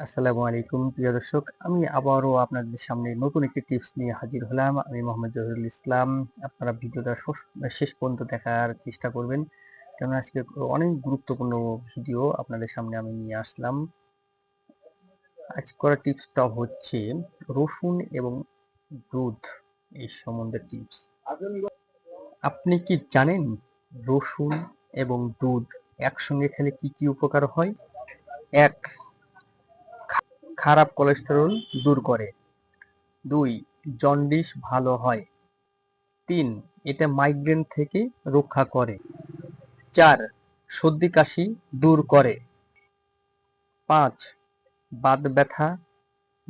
আসসালামু আলাইকুম, প্রিয় দর্শক। আমি আবারও আপনাদের সামনে নতুন একটি টিপস নিয়ে হাজির হলাম। আমি মোহাম্মদ জহিরুল ইসলাম। আপনারা ভিডিওটা শোষ- পর্যন্ত দেখার চেষ্টা করবেন। কেননা আজকে অনেক গুরুত্বপূর্ণ ভিডিও আপনাদের সামনে আমি নিয়ে আসলাম। আজ করা টিপসটা হচ্ছে রসুন এবং দুধ এই সম্বন্ধে টিপস আপনি কি জানেন রসুন এবং দুধ একসঙ্গে খেলে কি কি উপকার হয়? এক খারাপ কোলেস্টেরল দূর করে। দুই, জন্ডিস ভালো হয়। তিন এটা মাইগ্রেন থেকে রক্ষা করে। চার, সর্দি কাশি দূর করে। পাঁচ, বাত ব্যথা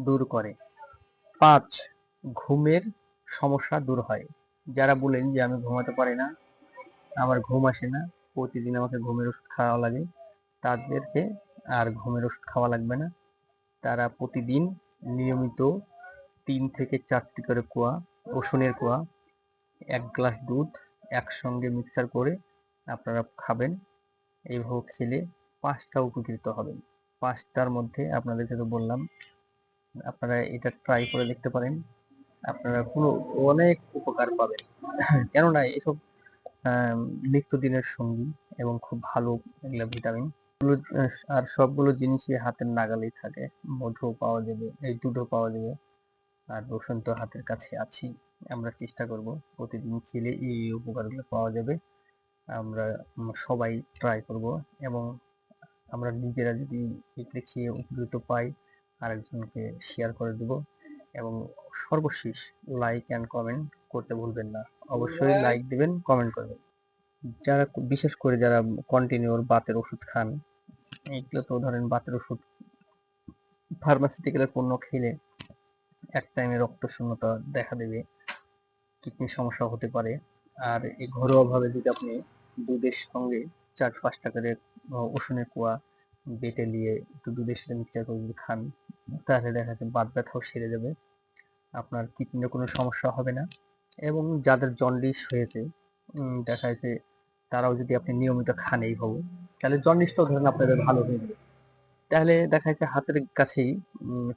দূর করে। পাঁচ, ঘুমের সমস্যা দূর হয়। যারা বলেন যে, আমি ঘুমাতে পারি না, আমার ঘুম আসে না, প্রতিদিন আমাকে ঘুমের ওষুধ খাওয়া লাগে, তাদেরকে আর ঘুমের ওষুধ খাওয়া লাগবে না। তারা প্রতিদিন নিয়মিত তিন থেকে চারটি করে কোয়া রসুনের কোয়া, এক গ্লাস দুধ একসঙ্গে মিক্সার করে আপনারা খাবেন। এইভাবে খেলে পাঁচটা উপকৃত হবেন। পাঁচটার মধ্যে আপনাদেরকে তো বললাম, আপনারা এটা ট্রাই করে দেখতে পারেন। আপনারা কোনো অনেক উপকার পাবেন। কেননা এসব নিত্যদিনের সঙ্গী এবং খুব ভালো এগুলো ভিটামিন আর সবগুলো জিনিসই হাতের নাগালেই থাকে। মধু পাওয়া যাবে, এই দুধও পাওয়া যাবে। আর রসুন তো হাতের কাছে আছি আমরা চেষ্টা করব প্রতিদিন খেলে এই উপকারগুলো পাওয়া যাবে। আমরা সবাই ট্রাই করব এবং আমরা নিজেরা যদি এগুলো খেয়ে উপকৃত পাই, আরেকজনকে শেয়ার করে দেব এবং সর্বশেষ লাইক অ্যান্ড কমেন্ট করতে ভুলবেন না। অবশ্যই লাইক দিবেন কমেন্ট করবেন। যারা, বিশেষ করে যারা কন্টিনিউর বাতের ওষুধ খান এইগুলো তো ধরেন বাতের ওষুধ ফার্মাসিউটিক্যালের পণ্য খেলে এক টাইমে রক্ত শূন্যতা দেখা দেবে কিডনির সমস্যা হতে পারে। আর এই ঘরোয়াভাবে যদি আপনি দুধের সঙ্গে চার পাঁচটা করে আহ, কুয়া বেটে নিয়ে একটু দুধের সাথে মিক্সচার করে যদি খান তাহলে দেখা যাচ্ছে বাত ব্যথাও সেরে যাবে আপনার কিডনির কোনো সমস্যা হবে না। এবং যাদের জন্ডিস হয়েছে দেখা যাচ্ছে তারাও যদি আপনি নিয়মিত খান এইভাবে তাহলে জন্ডিসটাও ধরেন আপনাদের ভালো হয়ে যাবে। তাহলে দেখা যাচ্ছে হাতের কাছেই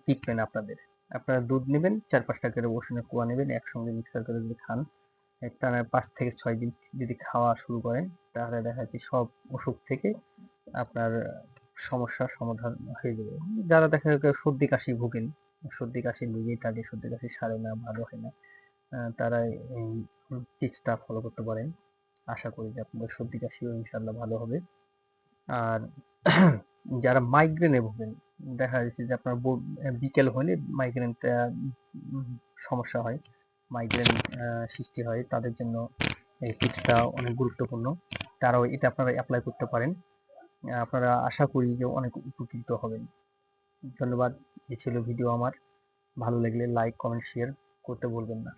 টিকবেন আপনাদের। আপনারা দুধ নেবেন চার পাঁচটা করে রসুনের কুয়া নেবেন, একসঙ্গে মিক্সার করে যদি খান টানা পাঁচ থেকে ছয় দিন যদি খাওয়া শুরু করেন, তাহলে দেখা যাচ্ছে সব অসুখ থেকে আপনার সমস্যার সমাধান হয়ে যাবে। যারা দেখা যাচ্ছে সর্দি কাশি ভুগেন, সর্দি কাশি লেগেই থাকে, সর্দি কাশি সারে না, ভালো হয় না তারা এই টিপসটা ফলো করতে পারেন। আশা করি যে আপনাদের সর্দি কাশিও ইনশাল্লাহ ভালো হবে। আর যারা মাইগ্রেনে ভোগেন, দেখা যাচ্ছে যে আপনার বিকেল হলে মাইগ্রেনটা সমস্যা হয় মাইগ্রেন সৃষ্টি হয়, তাদের জন্য এই টিপসটা অনেক গুরুত্বপূর্ণ। তারাও এটা আপনারা অ্যাপ্লাই করতে পারেন। আপনারা আশা করি যে অনেক উপকৃত হবেন। ধন্যবাদ। এ ছিল ভিডিও আমার। ভালো লাগলে লাইক কমেন্ট শেয়ার করতে ভুলবেন না।